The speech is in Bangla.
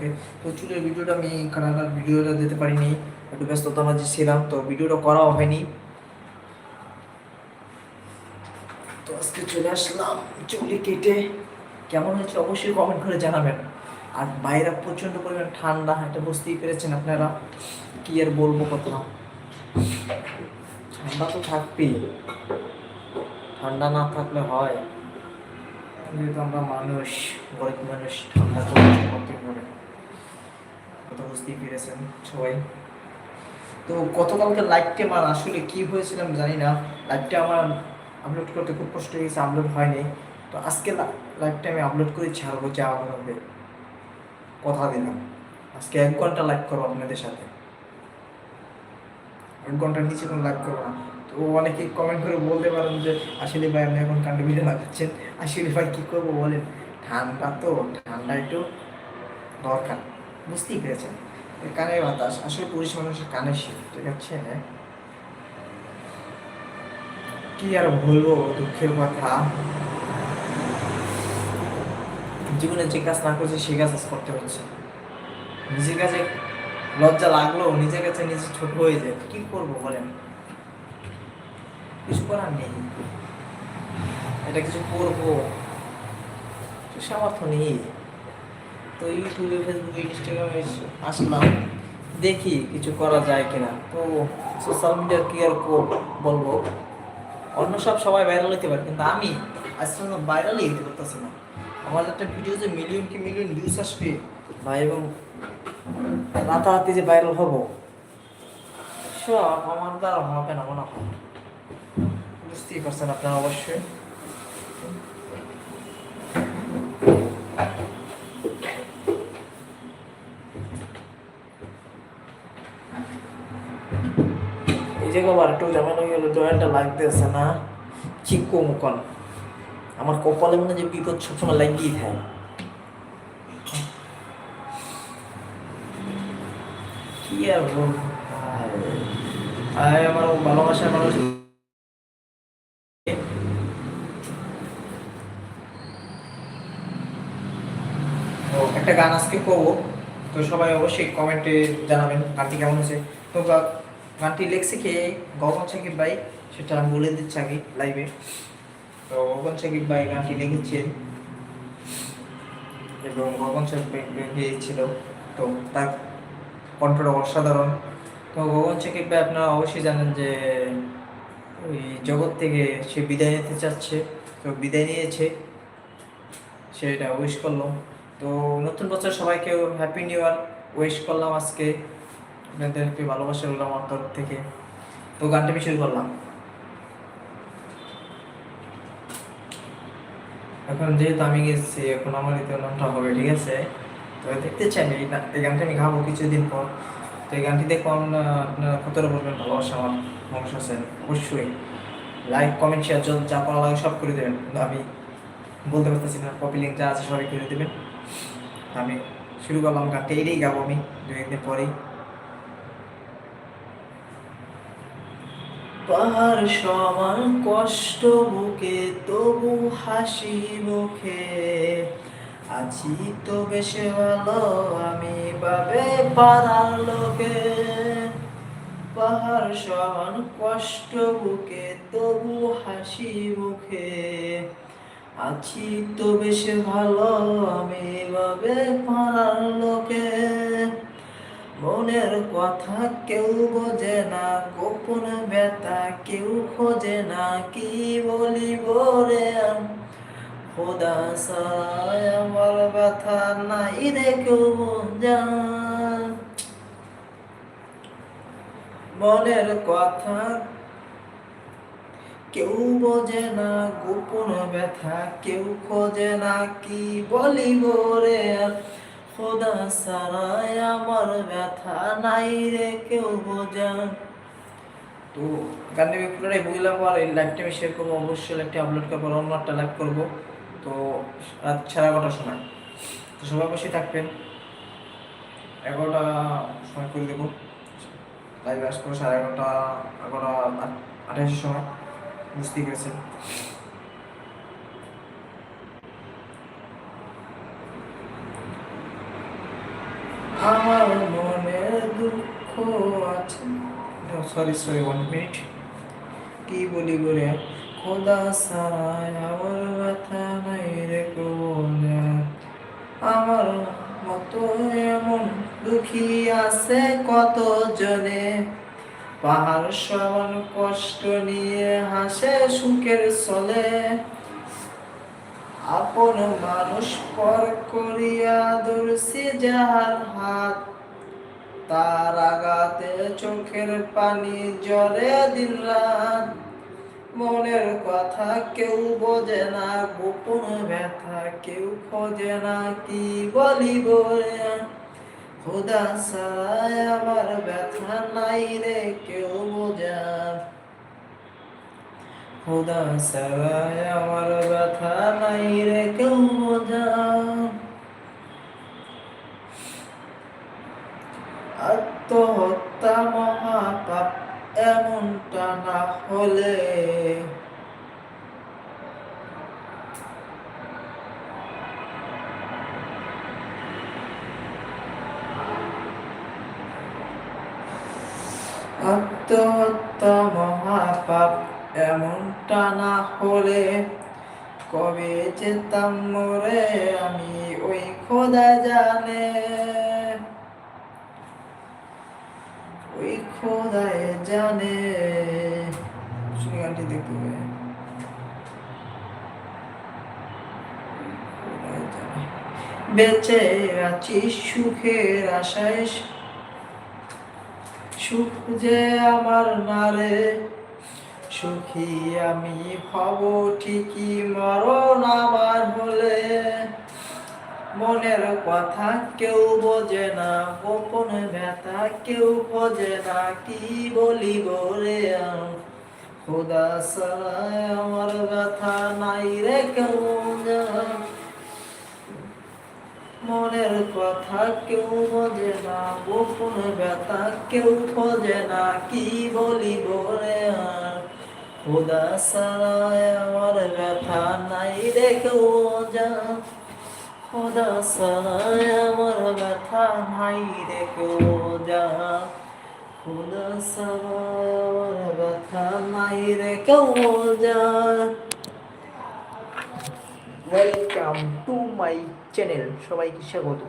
ওকে। তো চুলের ভিডিওটা আমি কানাডার ভিডিওটা দিতে পারিনি, একটু ব্যস্ততার মাঝে ছিলাম, তো ভিডিওটা করাও হয়নি। তো আজকে চলে আসলাম চুলি কেটে। কেমন হয়েছে অবশ্যই কমেন্ট করে জানাবেন। আর বাইরে প্রচণ্ড পরিমাণ ঠান্ডা, এটা বুঝতেই পেরেছেন আপনারা। কি আর বলব কথা। ঠান্ডা তো থাকবেই। ঠান্ডা না থাকলে হয়। যেহেতু আমরা মানুষ, গরিব মানুষ, ঠান্ডা করতে পারে কথা বুঝতেই পেরেছেন সবাই। তো গতকালকে আমার আসলে কি হয়েছিল আমি জানি না। আমার আপলোড করতে খুব কষ্ট আপলোড হয়নি। তো আজকে লাইভটা আমি আপলোড করে ছাড়বো হবে কথা দিলাম। আজকে এক ঘণ্টা আপনাদের সাথে। এক ঘণ্টার নিচে কোনো করব না। তো অনেকে কমেন্ট করে বলতে পারেন যে, আসলে ভাই, আপনি এখন কান্ড ভিডিও লাগাচ্ছেন। আসলে ভাই, কী করব বলেন? ঠান্ডা তো, ঠান্ডা একটু দরকার। বুঝতেই পেরেছেন। কানের বাতাস, আসলে পুরুষ মানুষের কানে শীত ঠিক আছে কি আর বলব, দুঃখের কথা। জীবনে যে কাজ না করছে, সে কাজ করতে হচ্ছে। নিজের কাছে লজ্জা লাগল, নিজের কাছে নিজে ছোট হয়ে যায়। কি করব বলেন? কিছু করার নেই। এটা কিছু করব। সামর্থ্য নেই। তো ইউটিউবে, ফেসবুকে, ইনস্টাগ্রামে আসলাম। দেখি কিছু করা যায় কিনা। তো সোশ্যাল মিডিয়া কি আর বলব? অন্য সব সবাই ভাইরাল হতে পারে, কিন্তু আমি আজ পর্যন্ত ভাইরালই হতে পারতেছি না। আমার একটা ভিডিও যে মিলিয়ন কি মিলিয়ন ভিউস আসবে, ভাই, এবং রাতারাতি যে ভাইরাল হব, সব আমার দ্বারা হবে না, মনে হয়। বুঝতেই পারছেন আপনারা অবশ্যই। জায়গা আবার একটু হয়ে গেল, জয়েন্টটা লাগতেছে না। চিক্কো মুকন আমার কপালে মনে যে বিপদ সবসময় লাগিয়ে থাকে। কি আর আমার ভালোবাসার মানুষ একটা গান আজকে করব। তো সবাই অবশ্যই কমেন্টে জানাবেন গানটি কেমন হয়েছে। তো গানটি লেখছে কে? গগন সাকিব ভাই। সেটা আমি বলে দিচ্ছি আগে লাইভে তো গগন সাকিব ভাই গানটি লিখেছেন এবং গগন সাকিব গিয়েছিল তো তার কণ্ঠটা অসাধারণ। তো গগন সাকিব ভাই আপনারা অবশ্যই জানেন যে, ওই জগৎ থেকে সে বিদায় নিতে চাচ্ছে। তো বিদায় নিয়েছে। সেটা উইশ করল। তো নতুন বছর সবাইকে হ্যাপি নিউ ইয়ার উইশ করলাম আজকে। আপনাদেরকে ভালোবাসা রইল আমার তরফ থেকে। তো গানটা আমি শুরু করলাম। এখন যেহেতু আমি গেছি, এখন আমার এই নামটা হবে, ঠিক আছে? তো দেখতে চাই এই এই গানটা আমি গাবো কিছুদিন পর। তো এই গানটি দেখুন আপনার কতটা বলবেন ভালোবাসা আমার মানুষ আছেন? অবশ্যই লাইক কমেন্ট শেয়ার যা করা লাগে সব করে দেবেন। আমি বলতে পারতেছি না কপি লিঙ্ক যা আছে সবাই করে দেবেন। আমি শুরু করলাম গানটা, এটাই গাবো আমি দু একদিন পরেই। পাহাড় সমান কষ্ট বুকে তবু হাসি মুখে। আছি তো বেশ ভালো, আমি বাবে পাড়ার লোকে। পাহাড় সমান কষ্ট বুকে তবু হাসি মুখে। আছি তো বেশ ভালো, আমি বাবে পাড়ার লোকে। মনের কথা কেউ বোঝে না, গোপন ব্যথা কেউ খোঁজে না, কি বলিব রে খোদা সায় আমার ব্যথা নাই রে বোঝা মনের কথা কেউ বোঝে না, গোপন ব্যথা কেউ খোঁজে না, কি বলিব রে খোদা সারায় আমার ব্যথা নাই রে কেউ বোঝা তো গানটি আমি পুরোটাই বুঝলাম আর এই লাইভটা আমি শেয়ার করব, অবশ্যই লাইভটি আপলোড করব, অন্য একটা লাইভ করব। তো রাত সাড়ে এগারোটার সময়। তো সবাই অবশ্যই থাকবেন। এগারোটা সময় করে দেবো। লাইভে আসব সাড়ে এগারোটা এগারোটা আঠাশের সময়। বুঝতেই পেরেছেন। আমার মনে দুঃখ আছে। সরি সরি ওয়ান মিনিট কি বলি বলে? খোদা সারায় আমার ব্যথা নাই রে কোনে আমার মতো এমন দুঃখী আছে কত জনে পাহাড় সমান কষ্ট নিয়ে হাসে সুখের চলে আপন মানুষ পর করিয়া ধরছি যাহার হাত, তার আগাতে চোখের পানি জরে দিন রাত। মনের কথা কেউ বোঝে না, গোপন ব্যথা কেউ খোঁজে না, কি বলিব খোদা সারায় আমার ব্যথা নাই রে, কেউ বোঝা খোদা সারায় আমার ব্যথা নাই রে, কেউ বোঝা। আত্মহত্যা মহাপাপ এমনটা না হলে আত্মহত্যা মহাপাপ এমনটা না হলে কবে যেতাম মরে আমি ওই খোদা জানে। ওই খোদায় জানে। গানটি দেখতে। বেঁচে আছি সুখের আশায়, সুখ যে আমার নারে। সুখী আমি হব ঠিকই, মরণ আমার হলে। মনের কথা কেউ বোঝে না, গোপন ব্যথা কেউ বোঝে না, কি বলিব রে খোদা সারায় আমার ব্যথা নাই রে কেউ মনের কথা কেউ বোঝে না, গোপন ব্যথা কেউ খোঁজে না, কি বলিব রে আর খোদা সারায় আমার ব্যথা নাই রে যা খোদা সারায় আমার ব্যথা নাই রে যা খোদা সারায় আমার ব্যথা নাই রে যা ওয়েলকাম টু মাই চ্যানেল সবাইকে স্বাগত।